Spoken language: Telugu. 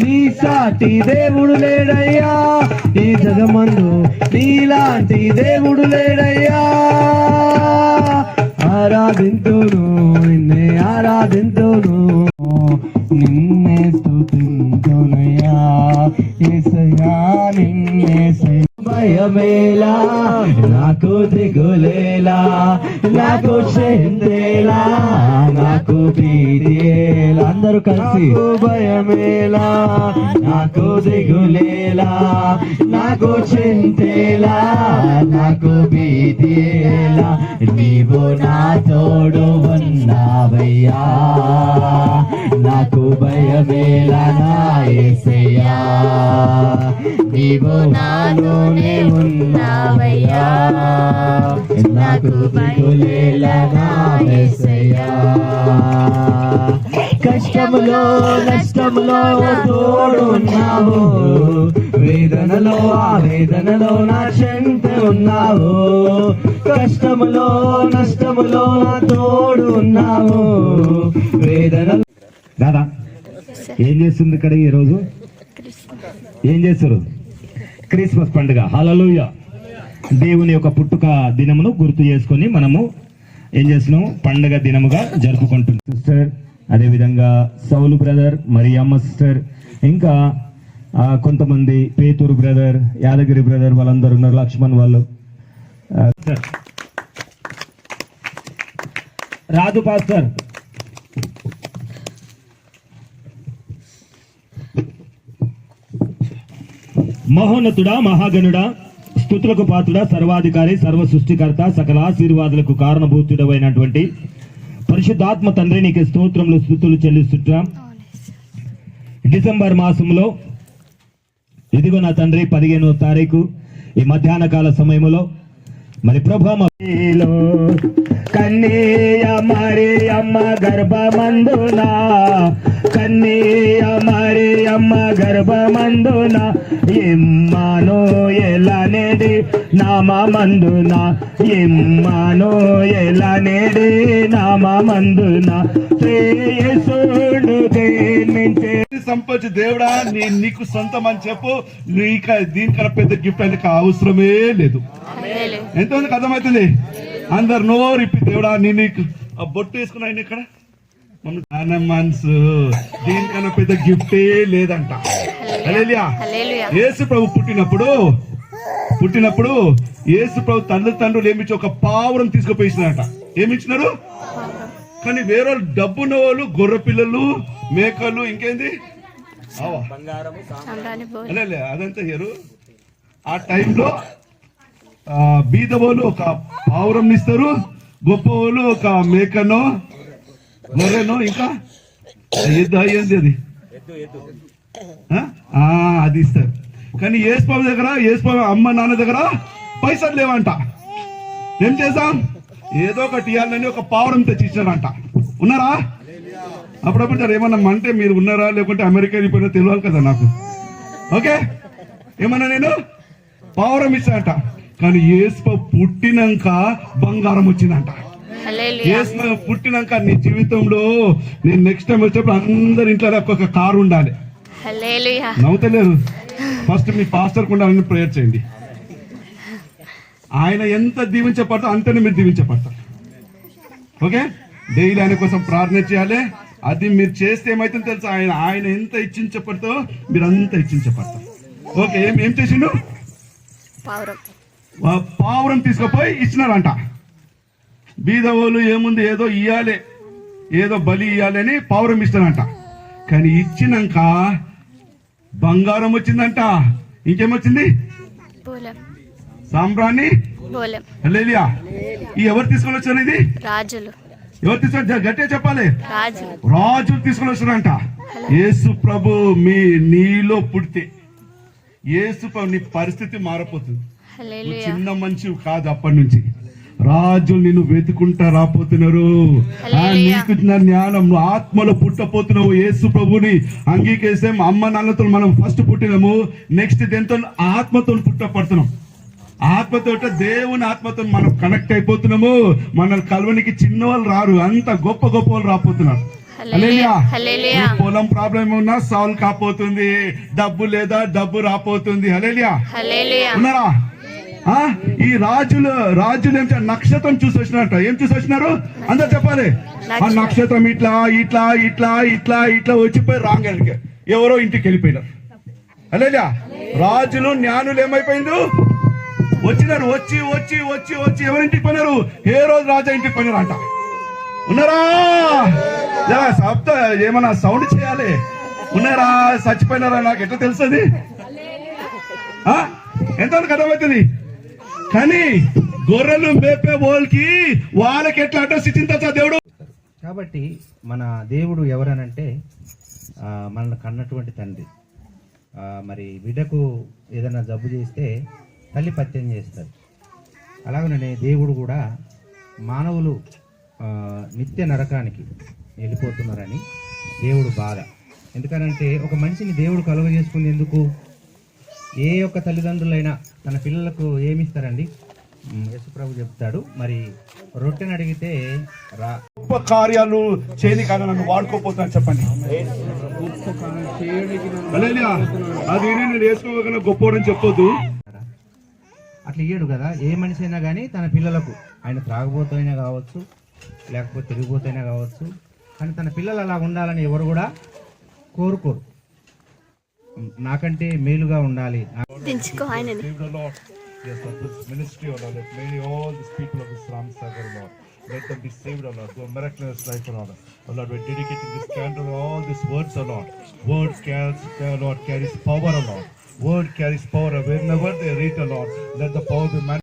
నీ సాటి దేవుడు లేడయ్యా ఈ జగమందు నీలాంటి దేవుడు లేడయ్యా. ఆరాధింతును నిన్నే ఆరాధింతును నిన్నే స్తుతింతునయ్యా. యేసయ్యా నిన్నే భయమేలా నాకు దిగులేలా నాకు చెందేలా నాకు భీతియేలా అందరూ కలిసి. భయమేలా నాకు దిగులేలా నాకు చెందేలా నాకు భీతియేలా నీవు నా తోడు ఉన్నావయ్యా. నాకు భయమేలా నాయసయ్యా నీవు నాలోనే ఉన్నావయ్యా. నాకు యేసయ్యా కష్టములో నష్టములో తోడు ఉన్నావు వేదనలో ఆ వేదనలో నా చెంత ఉన్నావు. కష్టములో నష్టములో నా తోడు ఉన్నావు వేదనలో దాదా ఏం చేస్తుంది ఇక్కడ ఈ రోజు ఏం చేస్తారు? క్రిస్మస్ పండుగ. హలలుయ దేవుని యొక్క పుట్టుక దినమును గుర్తు చేసుకొని మనము ఏం చేస్తున్నాము పండుగ దినముగా జరుపుకుంటున్నాం. సిస్టర్ అదే విధంగా సౌలు బ్రదర్ మరియమ్మ సిస్టర్ ఇంకా కొంతమంది పేతూరు బ్రదర్ యాదగిరి బ్రదర్ వాళ్ళందరూ ఉన్నారు లక్ష్మణ్ వాళ్ళు. రాదు పాస్టర్ మహోన్నతుడా మహాగణుడా స్థుతులకు పాత్రుడా సర్వాధికారి సర్వ సృష్టికర్త సకల ఆశీర్వాదాలకు కారణభూతుడమైనటువంటి పరిశుద్ధాత్మ తండ్రి నీకు స్తోత్రంలో స్థుతులు చెల్లిస్తుంటాం. డిసెంబర్ మాసంలో ఇదిగో నా తండ్రి పదిహేనో తారీఖు ఈ మధ్యాహ్న కాల సమయంలో మరి ప్రభు కన్నీయ మరి అమ్మ గర్భమందునా కన్నీయ మరి అమ్మ గర్భమందున ఇమ్మాను ఎలనేడి నామందున ఇమ్మాను ఎలనేడి నామందున శ్రేయసుడు దేనించే సంపత్తి దేవుడా నీ నీకు సొంతం అని చెప్పు నీక దీనికన్నా పెద్ద గిఫ్ట్ అయితే అవసరమే లేదు. ఎంతమందికి అర్థమవుతుంది? అందరు నోరు ఇప్పి దేవుడా నీ నీకు ఆ బొట్టు వేసుకున్నా ఆయన ఇక్కడ. మనసు దీనికన్నా పెద్ద గిఫ్టే లేదంట. యేసు ప్రభు పుట్టినప్పుడు పుట్టినప్పుడు యేసు ప్రభు తల్లిదండ్రులు ఏమిచ్చి ఒక పావురం తీసుకుపోయినారట. ఏమిచ్చినారు కానీ వేరే వాళ్ళు డబ్బున్న వాళ్ళు గొర్రె పిల్లలు మేకలు ఇంకేంది? అదంతా హేరు ఆ టైంలో ఆ, బీద వాళ్ళు ఒక పావురం ఇస్తారు గొప్ప వాళ్ళు ఒక మేకనో గొర్రెనో ఇంకా? ఎద్దు అయ్యింది అది. ఆ? ఆ, అది ఇస్తారు. కానీ ఏసుబాబు దగ్గర ఏసుబాబు అమ్మ నాన్న దగ్గర పైసలు లేవంట. ఏం చేసాం ఏదో ఒకటి ఇవ్వాలని ఒక పావురం తెచ్చి ఇచ్చారంట ఉన్నారా? అప్పుడప్పుడు ఏమన్నా అంటే మీరు ఉన్నారా? లేకుంటే అమెరికా వెళ్ళిపోయినా తెలియాలి కదా నాకు. ఓకే? ఏమన్నా నేను? పావురం ఇచ్చానంట కానీ ఏసుప పుట్టినాక బంగారం వచ్చిందంట. ఏసుప పుట్టినాక నీ జీవితంలో నేను నెక్స్ట్ టైం వచ్చేప్పుడు అందరి ఇంట్లో ఒక్కొక్క కారు ఉండాలి. నవ్వుతలేరు? ఫస్ట్ మీ పాస్టర్ ఉండాలని ప్రేయర్ చేయండి. ఆయన ఎంత దీవించబడతా అంతనే మీరు దీవించబడతారు. ఓకే డైలీ ఆయన కోసం ప్రార్థన చేయాలి. అది మీరు చేస్తే ఏమైతుందో తెలుసా? ఆయన ఆయన ఎంత ఇచ్చించబడతో మీరు అంత ఇచ్చించబడతారు. ఓకే ఏం ఏం చేసిండు? వా- పావురం తీసుకుపోయి ఇచ్చినారంట. బీదవాళ్ళు ఏముంది? ఏదో ఇయ్యాలి. ఏదో బలి ఇయ్యాలి అని పావురం ఇస్తారంట. కానీ ఇచ్చినాక బంగారం వచ్చిందంట. ఇంకేమొచ్చింది? సాంబ్రాన్ని లేలియా ఈ ఎవరు తీసుకొని వచ్చారు ఇది? రాజులు. ఎవరు తీసుకొని గట్టిగా చెప్పాలి. రాజు రాజు తీసుకొని వచ్చారంట. యేసు ప్రభు మీ నీలో పుడితే యేసు ప్రభు నీ పరిస్థితి మారపోతుంది. చిన్న మనిషి కాదు అప్పటి నుంచి. రాజులు నిన్ను వెతుకుంటా రాపోతున్నారు నీకు జ్ఞానం నువ్వు ఆత్మలో పుట్టపోతున్నావు యేసు ప్రభుని అంగీకరిస్తే. అమ్మ నాన్నతో మనం ఫస్ట్ పుట్టినాము. నెక్స్ట్ దేంతో? ఆత్మతో పుట్టపడుతున్నాం ఆత్మతో దేవుని ఆత్మతో మనం కనెక్ట్ అయిపోతున్నాము. మన కలవనికి చిన్న వాళ్ళు రారు. అంత గొప్ప గొప్ప వాళ్ళు రాపోతున్నారు పొలం ప్రాబ్లం ఉన్నా సాల్వ్ కాపోతుంది. డబ్బు లేదా డబ్బు రాపోతుంది హలేలియా ఉన్నారా? ఈ రాజులు రాజులు ఏం నక్షత్రం చూసి వచ్చినారట ఏం చూసి వచ్చినారు అందరు చెప్పాలి. ఆ నక్షత్రం. ఇట్లా ఇట్లా ఇట్లా ఇట్లా ఇట్లా వచ్చిపోయి రాంగ్ ఎవరో ఇంటికి వెళ్ళిపోయినారు. అలేదా రాజులు జ్ఞానులు ఏమైపోయిండు వచ్చినారు. వచ్చి వచ్చి వచ్చి వచ్చి ఎవరింటికి పోయినారు? ఏ రోజు రాజా ఇంటికి పోయినారు అంట ఉన్నారా శబ్ద ఏమన్నా సౌండ్ చేయాలి? ఉన్నారా? చచ్చిపోయినారా? నాకు ఎట్లా తెలుస్తుంది? ఆ? ఎంతవరకు అర్థమవుతుంది? కానీ గొర్రెలు మేపే వాళ్ళకి వాళ్ళకి ఎట్లా అడ్రస్ ఇచ్చిన దేవుడు? కాబట్టి మన దేవుడు ఎవరనంటే మనల్ని కన్నటువంటి తండ్రి. మరి బిడ్డకు ఏదైనా జబ్బు చేస్తే తల్లి పత్యం చేస్తారు అలాగనే దేవుడు కూడా మానవులు నిత్య నరకానికి వెళ్ళిపోతున్నారని దేవుడు బాధ. ఎందుకనంటే ఒక మనిషిని దేవుడు కలుగ చేసుకుంది ఎందుకు ఏ ఒక్క తల్లిదండ్రులైనా తన పిల్లలకు ఏమిస్తారండి? ఉమ్, యేసుప్రభు చెప్తాడు. మరి రొట్టెని అడిగితే రా. గొప్ప కార్యాలు చేయని కానీ నన్ను వాడుకోపోతున్నాను చెప్పండి. అది నేను వేసుకోగల గొప్పోడని చెప్పొద్దు. అట్లా ఇయ్యడు కదా. ఏ మనిషి అయినా కానీ తన పిల్లలకు ఆయన త్రాగుబోతైనా కావచ్చు లేకపోతే తిరిగిపోతైనా కావచ్చు కానీ తన పిల్లలు అలా ఉండాలని ఎవరు కూడా కోరుకోరు. నాకంటే మేలుగా ఉండాలి నా- దించుకో ఆయనని Save the Lord. Yes, Lord, this ministry, O Lord, let may all these people of this Ram Sagar, Lord, let them be saved, O Lord, do a miraculous life, O Lord. O Lord, we're dedicating this candle, all these words, O Lord. Words carries, uh, Lord, carries power, O Lord. Word carries power. Whenever they read, O Lord, let the power be manifested.